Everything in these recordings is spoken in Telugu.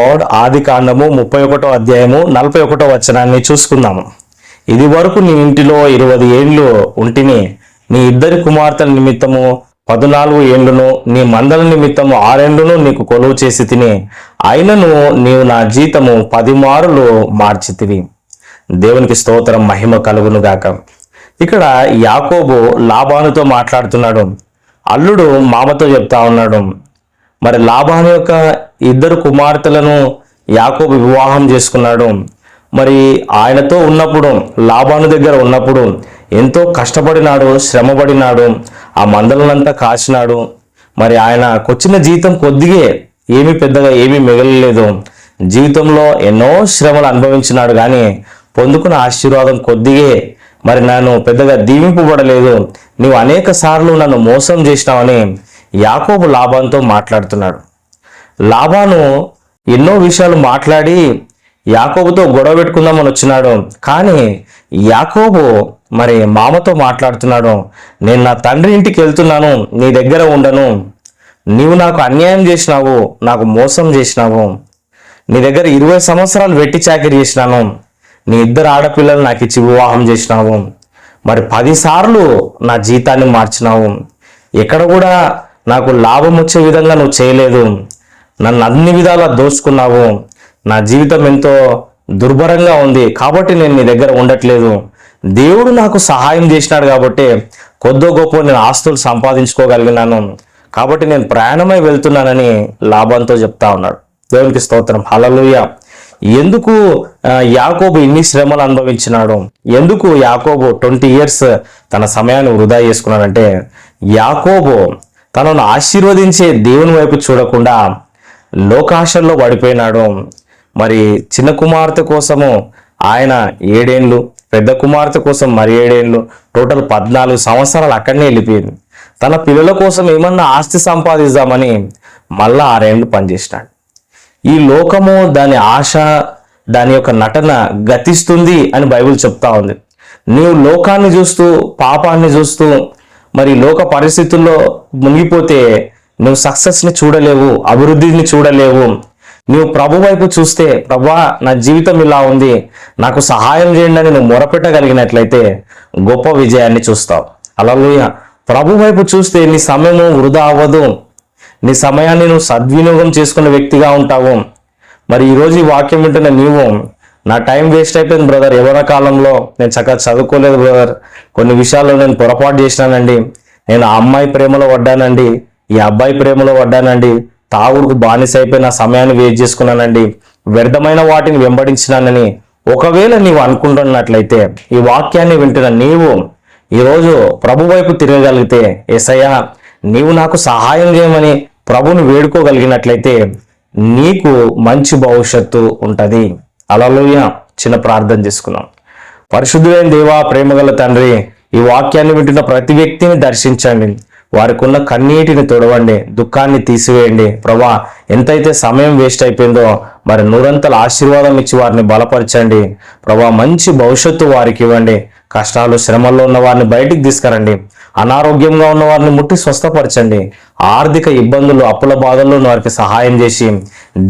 లార్డ్ ఆది కాండము ముప్పై ఒకటో అధ్యాయము నలభై ఒకటో వచనాన్ని చూసుకుందాము. ఇది వరకు నీ ఇంటిలో ఇరవై ఏండ్లు ఉంటిని నీ ఇద్దరి కుమార్తెల నిమిత్తము పద్నాలుగు ఏండ్లను నీ మందల నిమిత్తము ఆరేండ్లను నీకు కొలువు చేసి తిని అయినను నీవు నా జీతము పది మారులు మార్చితివి దేవునికి స్తోత్రం మహిమ కలుగును గాక. ఇక్కడ యాకోబు లాభానుతో మాట్లాడుతున్నాడు. అల్లుడు మామతో చెప్తా ఉన్నాడు. మరి లాభాను యొక్క ఇద్దరు కుమార్తెలను యాకోబు వివాహం చేసుకున్నాడు. మరి ఆయనతో ఉన్నప్పుడు లాభాను దగ్గర ఉన్నప్పుడు ఎంతో కష్టపడినాడు శ్రమపడినాడు ఆ మందలనంతా కాచినాడు. మరి ఆయనకొచ్చిన జీతం కొద్దిగే ఏమీ పెద్దగా ఏమీ మిగలలేదు. జీవితంలో ఎన్నో శ్రమలు అనుభవించినాడు కానీ పొందుకున్న ఆశీర్వాదం కొద్దిగే మరి నన్ను పెద్దగా దీవింపబడలేదు. నీవు అనేక సార్లు నన్ను మోసం చేసినావని యాకోబు లాభంతో మాట్లాడుతున్నాడు. లాభాను ఎన్నో విషయాలు మాట్లాడి యాకోబుతో గొడవ పెట్టుకుందామని వచ్చినాడు. కానీ యాకోబు మరి మామతో మాట్లాడుతున్నాడు. నేను నా తండ్రి ఇంటికి వెళ్తున్నాను నీ దగ్గర ఉండను. నీవు నాకు అన్యాయం చేసినావు నాకు మోసం చేసినావు. నీ దగ్గర ఇరవై సంవత్సరాలు వెట్టి చాకరీ చేసినాను. నీ ఇద్దరు ఆడపిల్లలు నాకు ఇచ్చి వివాహం చేసినావు. మరి పదిసార్లు నా జీతాన్ని మార్చినావు. ఎక్కడ కూడా నాకు లాభం వచ్చే విధంగా నువ్వు చేయలేదు. నన్ను అన్ని విధాలా దోచుకున్నావు. నా జీవితం ఎంతో దుర్భరంగా ఉంది. కాబట్టి నేను నీ దగ్గర ఉండట్లేదు. దేవుడు నాకు సహాయం చేసినాడు కాబట్టి కొద్దో గొప్ప నేను ఆస్తులు సంపాదించుకోగలిగినాను. కాబట్టి నేను ప్రయాణమై వెళ్తున్నానని లాభంతో చెప్తా ఉన్నాడు. దేవునికి స్తోత్రం. హలలుయ ఎందుకు యాకోబు ఇన్ని శ్రమలు అనుభవించినాడు? ఎందుకు యాకోబు ట్వంటీ ఇయర్స్ తన సమయాన్ని వృధా చేసుకున్నాడంటే యాకోబు తనను ఆశీర్వదించే దేవుని వైపు చూడకుండా లోకాశల్లో పడిపోయినాడు మరి చిన్న కుమార్తె కోసము ఆయన ఏడేండ్లు పెద్ద కుమార్తె కోసం మరి ఏడేండ్లు టోటల్ పద్నాలుగు సంవత్సరాలు అక్కడనే వెళ్ళిపోయింది. తన పిల్లల కోసం ఏమన్నా ఆస్తి సంపాదిద్దామని మళ్ళా ఆరేండ్లు పనిచేసినాడు. ఈ లోకము దాని ఆశ దాని యొక్క నటన గతిస్తుంది అని బైబిల్ చెప్తా ఉంది. నీవు లోకాన్ని చూస్తూ పాపాన్ని చూస్తూ మరి లోక పరిస్థితుల్లో మునిగిపోతే నువ్వు సక్సెస్ని చూడలేవు అభివృద్ధిని చూడలేవు. నువ్వు ప్రభు వైపు చూస్తే ప్రభా నా జీవితం ఇలా ఉంది నాకు సహాయం చేయండి అని నువ్వు మొరపెట్టగలిగినట్లయితే గొప్ప విజయాన్ని చూస్తావు. అలాగే ప్రభు వైపు చూస్తే నీ సమయము వృధా అవ్వదు. నీ సమయాన్ని నువ్వు సద్వినియోగం చేసుకున్న వ్యక్తిగా ఉంటావు. మరి ఈరోజు ఈ వాక్యం వింటున్న నీవు నా టైం వేస్ట్ అయిపోయింది బ్రదర్. ఎవరి కాలంలో నేను చక్కగా చదువుకోలేదు బ్రదర్. కొన్ని విషయాల్లో నేను పొరపాటు చేసినానండి. నేను ఆ అమ్మాయి ప్రేమలో పడ్డానండి. ఈ అబ్బాయి ప్రేమలో పడ్డానండి. తాగుడుకు బానిస అయిపోయి నా సమయాన్ని వేస్ట్ చేసుకున్నానండి. వ్యర్థమైన వాటిని వెంబడించినానని ఒకవేళ నీవు అనుకుంటున్నట్లయితే ఈ వాక్యాన్ని వింటున్న నీవు ఈరోజు ప్రభు వైపు తిరగగలిగితే ఎస్ఐయా నీవు నాకు సహాయం చేయమని ప్రభుని వేడుకోగలిగినట్లయితే నీకు మంచి భవిష్యత్తు ఉంటుంది. అలలోయ చిన్న ప్రార్థన చేసుకున్నాం. పరిశుద్ధులైన దేవా ప్రేమగల తండ్రి ఈ వాక్యాన్ని వింటున్న ప్రతి వ్యక్తిని దర్శించండి. వారికి ఉన్న కన్నీటిని తొడవండి దుఃఖాన్ని తీసివేయండి. ప్రభా ఎంతైతే సమయం వేస్ట్ అయిపోయిందో మరి నూరంతల ఆశీర్వాదం ఇచ్చి వారిని బలపరచండి. ప్రభా మంచి భవిష్యత్తు వారికి ఇవ్వండి. కష్టాలు శ్రమల్లో ఉన్న వారిని బయటికి తీసుకురండి. అనారోగ్యంగా ఉన్న వారిని ముట్టి స్వస్థపరచండి. ఆర్థిక ఇబ్బందులు అప్పుల బాధల్లో ఉన్న వారికి సహాయం చేసి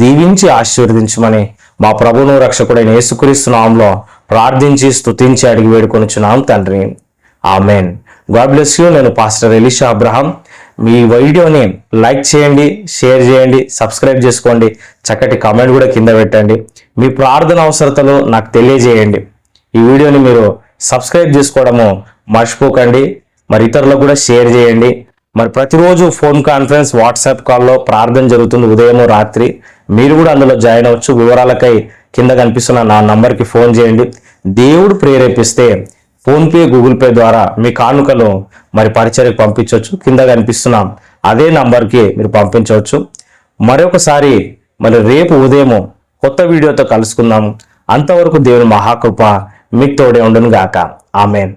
దీవించి ఆశీర్వదించమని మా ప్రభును రక్షకుడైన యేసుక్రీస్తు నామంలో ప్రార్థించి స్తుతించి అడిగి వేడుకొనుచున్నాం తండ్రి. ఆమెన్. God bless you. నేను పాస్టర్ ఎలిషా అబ్రహాం. మీ వీడియోని లైక్ చేయండి షేర్ చేయండి సబ్స్క్రైబ్ చేసుకోండి చక్కటి కామెంట్ కూడా కింద పెట్టండి. మీ ప్రార్థన అవసరతలు నాకు తెలియజేయండి. ఈ వీడియోని మీరు సబ్స్క్రైబ్ చేసుకోవడము మర్చిపోకండి. మరి ఇతరులకు కూడా షేర్ చేయండి. మరి ప్రతిరోజు ఫోన్ కాన్ఫరెన్స్ వాట్సాప్ కాల్లో ప్రార్థన జరుగుతుంది. ఉదయం రాత్రి మీరు కూడా అందులో జాయిన్ అవ్వచ్చు. వివరాలకై కింద కనిపిస్తున్న నా నంబర్కి ఫోన్ చేయండి. దేవుడు ప్రేరేపిస్తే ఫోన్పే గూగుల్ పే ద్వారా మీ కానుకలు మరి పరిచయకు పంపించవచ్చు. కింద కనిపిస్తున్నాం అదే నంబర్కి మీరు పంపించవచ్చు. మరొకసారి మరి రేపు ఉదయం కొత్త వీడియోతో కలుసుకుందాం అంతవరకు దేవుని మహాకృప మీకు తోడే ఉండును గాక ఆమెన్.